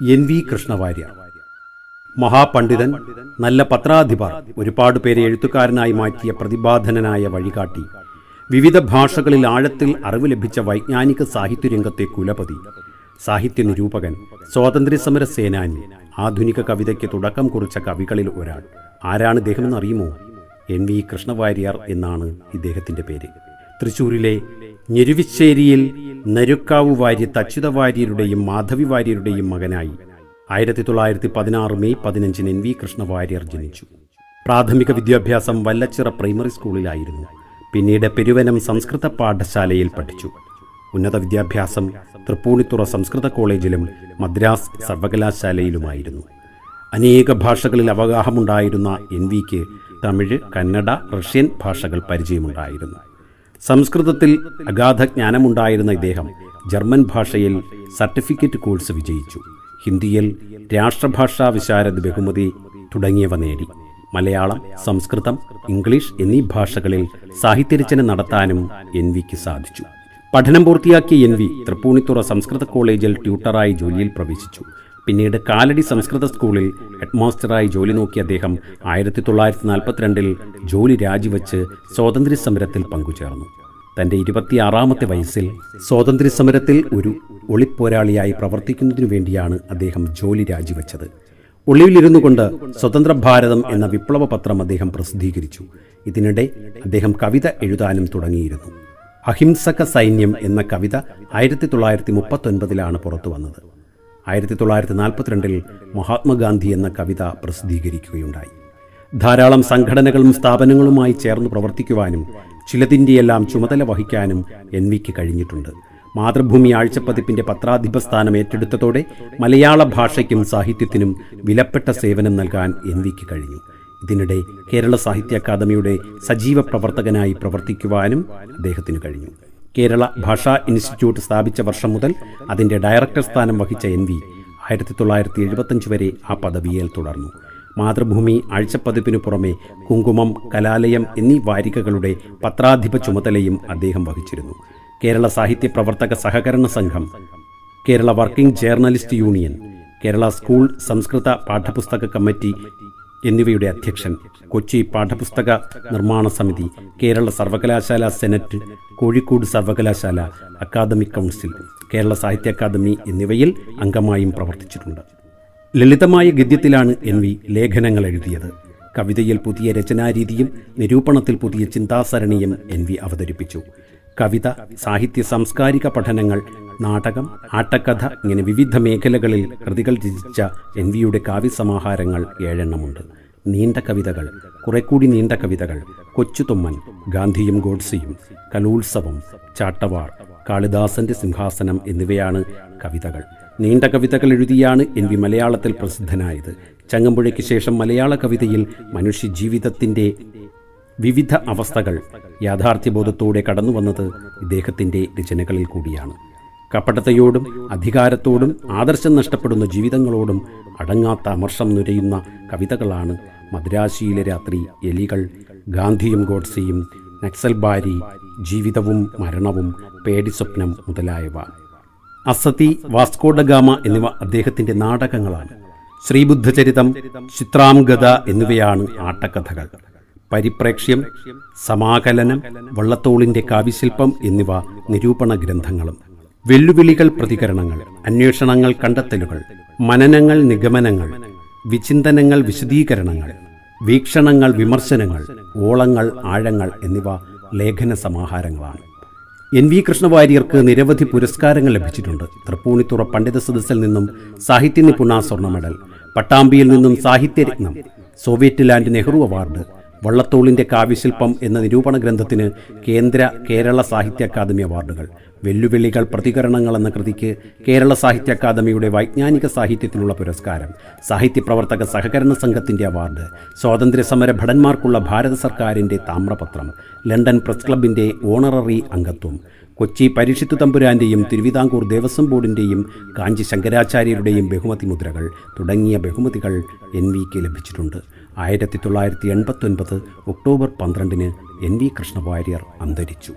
N V കൃഷ്ണവാര്യ മഹാപണ്ഡിതൻ നല്ല പത്രാധിപർ ഒരുപാട് പേരെ എഴുത്തുകാരനായി മാറ്റിയ പ്രതിഭാധനനായ വഴികാട്ടി വിവിധ ഭാഷകളിൽ ആഴത്തിൽ അറിവ് ലഭിച്ച വൈജ്ഞാനിക സാഹിത്യരംഗത്തെ കുലപതി സാഹിത്യ നിരൂപകൻ സ്വാതന്ത്ര്യസമര സേനാനി ആധുനിക കവിതയ്ക്ക് തുടക്കം കുറിച്ച കവികളിൽ ഒരാൾ. ആരാണ് ഇദ്ദേഹമെന്ന് അറിയുമോ? എൻ വി കൃഷ്ണവാര്യർ എന്നാണ് ഇദ്ദേഹത്തിന്റെ പേര്. തൃശ്ശൂരിലെ ഞെരുവിശ്ശേരിയിൽ നരുക്കാവു വാര്യത്ത് അച്യുത വാര്യരുടെയും മാധവി വാര്യരുടെയും മകനായി. ആയിരത്തി തൊള്ളായിരത്തി പതിനാറ് മെയ് പതിനഞ്ചിന് എൻ വി കൃഷ്ണ വാര്യർ ജനിച്ചു. പ്രാഥമിക വിദ്യാഭ്യാസം വല്ലച്ചിറ പ്രൈമറി സ്കൂളിലായിരുന്നു. പിന്നീട് പെരുവനം സംസ്കൃത പാഠശാലയിൽ പഠിച്ചു. ഉന്നത വിദ്യാഭ്യാസം തൃപ്പൂണിത്തുറ സംസ്കൃത കോളേജിലും മദ്രാസ് സർവകലാശാലയിലുമായിരുന്നു. അനേക ഭാഷകളിൽ അവഗാഹമുണ്ടായിരുന്ന എൻ വിക്ക് തമിഴ് കന്നഡ റഷ്യൻ ഭാഷകൾ പരിചയമുണ്ടായിരുന്നു. സംസ്കൃതത്തിൽ അഗാധ ജ്ഞാനമുണ്ടായിരുന്ന ഇദ്ദേഹം ജർമ്മൻ ഭാഷയിൽ സർട്ടിഫിക്കറ്റ് കോഴ്സ് വിജയിച്ചു. ഹിന്ദിയിൽ രാഷ്ട്രഭാഷാ വിശാരദ് ബഹുമതി തുടങ്ങിയവ നേടി. മലയാളം സംസ്കൃതം ഇംഗ്ലീഷ് എന്നീ ഭാഷകളിൽ സാഹിത്യരചന നടത്താനും എൻ വിക്ക് സാധിച്ചു. പഠനം പൂർത്തിയാക്കിയ എൻ വി തൃപ്പൂണിത്തുറ സംസ്കൃത കോളേജിൽ ട്യൂട്ടറായി ജോലിയിൽ പ്രവേശിച്ചു. പിന്നീട് കാലടി സംസ്കൃത സ്കൂളിൽ ഹെഡ്മാസ്റ്ററായി ജോലി നോക്കിയ അദ്ദേഹം ആയിരത്തി തൊള്ളായിരത്തി നാൽപ്പത്തിരണ്ടിൽ ജോലി രാജിവെച്ച് സ്വാതന്ത്ര്യ സമരത്തിൽ പങ്കുചേർന്നു. തന്റെ ഇരുപത്തിയാറാമത്തെ വയസ്സിൽ സ്വാതന്ത്ര്യ സമരത്തിൽ ഒരു ഒളിപ്പോരാളിയായി പ്രവർത്തിക്കുന്നതിനു വേണ്ടിയാണ് അദ്ദേഹം ജോലി രാജിവെച്ചത്. ഒളിവിലിരുന്നു കൊണ്ട് സ്വതന്ത്ര ഭാരതം എന്ന വിപ്ലവ പത്രം അദ്ദേഹം പ്രസിദ്ധീകരിച്ചു. ഇതിനിടെ അദ്ദേഹം കവിത എഴുതാനും തുടങ്ങിയിരുന്നു. അഹിംസക സൈന്യം എന്ന കവിത ആയിരത്തി തൊള്ളായിരത്തി മുപ്പത്തൊൻപതിലാണ് പുറത്തു വന്നത് ആയിരത്തി തൊള്ളായിരത്തി നാൽപ്പത്തിരണ്ടിൽ മഹാത്മാഗാന്ധി എന്ന കവിത പ്രസിദ്ധീകരിക്കുകയുണ്ടായി. ധാരാളം സംഘടനകളും സ്ഥാപനങ്ങളുമായി ചേർന്ന് പ്രവർത്തിക്കുവാനും ചിലതിന്റെയെല്ലാം ചുമതല വഹിക്കാനും എൻ വിക്ക് കഴിഞ്ഞിട്ടുണ്ട്. മാതൃഭൂമി ആഴ്ചപ്പതിപ്പിന്റെ പത്രാധിപസ്ഥാനം ഏറ്റെടുത്തതോടെ മലയാള ഭാഷയ്ക്കും സാഹിത്യത്തിനും വിലപ്പെട്ട സേവനം നൽകാൻ എൻ വിക്ക് കഴിഞ്ഞു. ഇതിനിടെ കേരള സാഹിത്യ അക്കാദമിയുടെ സജീവ പ്രവർത്തകനായി പ്രവർത്തിക്കുവാനും അദ്ദേഹത്തിന് കഴിഞ്ഞു. കേരള ഭാഷാ ഇൻസ്റ്റിറ്റ്യൂട്ട് സ്ഥാപിച്ച വർഷം മുതൽ അതിന്റെ ഡയറക്ടർ സ്ഥാനം വഹിച്ച എൻ വി ആയിരത്തി തൊള്ളായിരത്തി എഴുപത്തഞ്ച് വരെ ആ പദവിയിൽ തുടർന്നു. മാതൃഭൂമി ആഴ്ചപ്പതിപ്പിനു പുറമെ കുങ്കുമം കലാലയം എന്നീ വാരികകളുടെ പത്രാധിപ ചുമതലയും അദ്ദേഹം വഹിച്ചിരുന്നു. കേരള സാഹിത്യ പ്രവർത്തക സഹകരണ സംഘം Kerala working journalist union Kerala school സംസ്കൃത പാഠപുസ്തക കമ്മിറ്റി എന്നിവയുടെ അധ്യക്ഷൻ കൊച്ചി പാഠപുസ്തക നിർമ്മാണ സമിതി കേരള സർവകലാശാല സെനറ്റ് കോഴിക്കോട് സർവകലാശാല അക്കാദമിക് കൗൺസിൽ കേരള സാഹിത്യ അക്കാദമി എന്നിവയിൽ അംഗമായും പ്രവർത്തിച്ചിട്ടുണ്ട്. ലളിതമായ ഗദ്യത്തിലാണ് എൻ വി ലേഖനങ്ങൾ എഴുതിയത്. കവിതയിൽ പുതിയ രചനാരീതിയും നിരൂപണത്തിൽ പുതിയ ചിന്താസരണിയും എൻ വി അവതരിപ്പിച്ചു. കവിത സാഹിത്യ സാംസ്കാരിക പഠനങ്ങൾ നാടകം ആട്ടക്കഥ ഇങ്ങനെ വിവിധ മേഖലകളിൽ കൃതികൾ രചിച്ച എൻ വിയുടെ കാവ്യസമാഹാരങ്ങൾ ഏഴെണ്ണമുണ്ട്. നീണ്ട കവിതകൾ കുറെ കൂടി നീണ്ട കവിതകൾ കൊച്ചുതുമ്മൻ ഗാന്ധിയും ഗോഡ്സിയും കലോത്സവം ചാട്ടവാർ കാളിദാസന്റെ സിംഹാസനം എന്നിവയാണ് കവിതകൾ. നീണ്ട കവിതകൾ എഴുതിയാണ് എൻ വി മലയാളത്തിൽ പ്രസിദ്ധനായത്. ചങ്ങമ്പുഴയ്ക്ക് ശേഷം മലയാള കവിതയിൽ മനുഷ്യജീവിതത്തിന്റെ വിവിധ അവസ്ഥകൾ യാഥാർത്ഥ്യബോധത്തോടെ കടന്നു വന്നത് ഇദ്ദേഹത്തിന്റെ രചനകളിൽ കൂടിയാണ്. കപടതയോടും അധികാരത്തോടും ആദർശം നഷ്ടപ്പെടുന്ന ജീവിതങ്ങളോടും അടങ്ങാത്ത അമർഷം നുരയുന്ന കവിതകളാണ് മദ്രാശിയിലെ രാത്രി എലികൾ ഗാന്ധിയും ഗോഡ്സെയും നക്സൽബാരി ജീവിതവും മരണവും പേടിസ്വപ്നം മുതലായവ. അസതി വാസ്കോഡഗാമ എന്നിവ അദ്ദേഹത്തിന്റെ നാടകങ്ങളാണ്. ശ്രീബുദ്ധചരിതം ചിത്രാംഗത എന്നിവയാണ് ആട്ടക്കഥകൾ. പരിപ്രേക്ഷ്യം സമാകലനം വള്ളത്തോളിന്റെ കാവ്യശില്പം എന്നിവ നിരൂപണ ഗ്രന്ഥങ്ങളും. വെല്ലുവിളികൾ പ്രതികരണങ്ങൾ അന്വേഷണങ്ങൾ കണ്ടെത്തലുകൾ മനനങ്ങൾ നിഗമനങ്ങൾ വിചിന്തനങ്ങൾ വിശദീകരണങ്ങൾ വീക്ഷണങ്ങൾ വിമർശനങ്ങൾ ഓളങ്ങൾ ആഴങ്ങൾ എന്നിവ ലേഖന സമാഹാരങ്ങളാണ്. എൻ വി കൃഷ്ണവാര്യർക്ക് നിരവധി പുരസ്കാരങ്ങൾ ലഭിച്ചിട്ടുണ്ട്. തൃപ്പൂണിത്തുറ പണ്ഡിത സദസ്സിൽ നിന്നും സാഹിത്യ നിപുണ സ്വർണ മെഡൽ പട്ടാമ്പിയിൽ നിന്നും സാഹിത്യരത്നം സോവിയറ്റ് ലാൻഡ് നെഹ്റു അവാർഡ് വള്ളത്തോളിന്റെ കാവ്യശില്പം എന്ന നിരൂപണ ഗ്രന്ഥത്തിന് കേന്ദ്ര കേരള സാഹിത്യ അക്കാദമി അവാർഡുകൾ. വെല്ലുവിളികൾ പ്രതികരണങ്ങൾ എന്ന കൃതിക്ക് കേരള സാഹിത്യ അക്കാദമിയുടെ വൈജ്ഞാനിക സാഹിത്യത്തിനുള്ള പുരസ്കാരം. സാഹിത്യ പ്രവർത്തക സഹകരണ സംഘത്തിന്റെ അവാർഡ്. സ്വാതന്ത്ര്യ സമര ഭടന്മാർക്കുള്ള ഭാരത സർക്കാരിന്റെ താമ്രപത്രം. ലണ്ടൻ പ്രസ് ക്ലബിന്റെ ഓണററി അംഗത്വം. കൊച്ചി പരിഷിത്തു തമ്പുരാന്റെയും തിരുവിതാംകൂർ ദേവസ്വം ബോർഡിന്റെയും കാഞ്ചി ശങ്കരാചാര്യരുടെയും ബഹുമതി മുദ്രകൾ തുടങ്ങിയ ബഹുമതികൾ എൻ ലഭിച്ചിട്ടുണ്ട്. ആയിരത്തി തൊള്ളായിരത്തി എൺപത്തൊൻപത് ഒക്ടോബർ പന്ത്രണ്ടിന് എൻ വി കൃഷ്ണവാര്യർ അന്തരിച്ചു.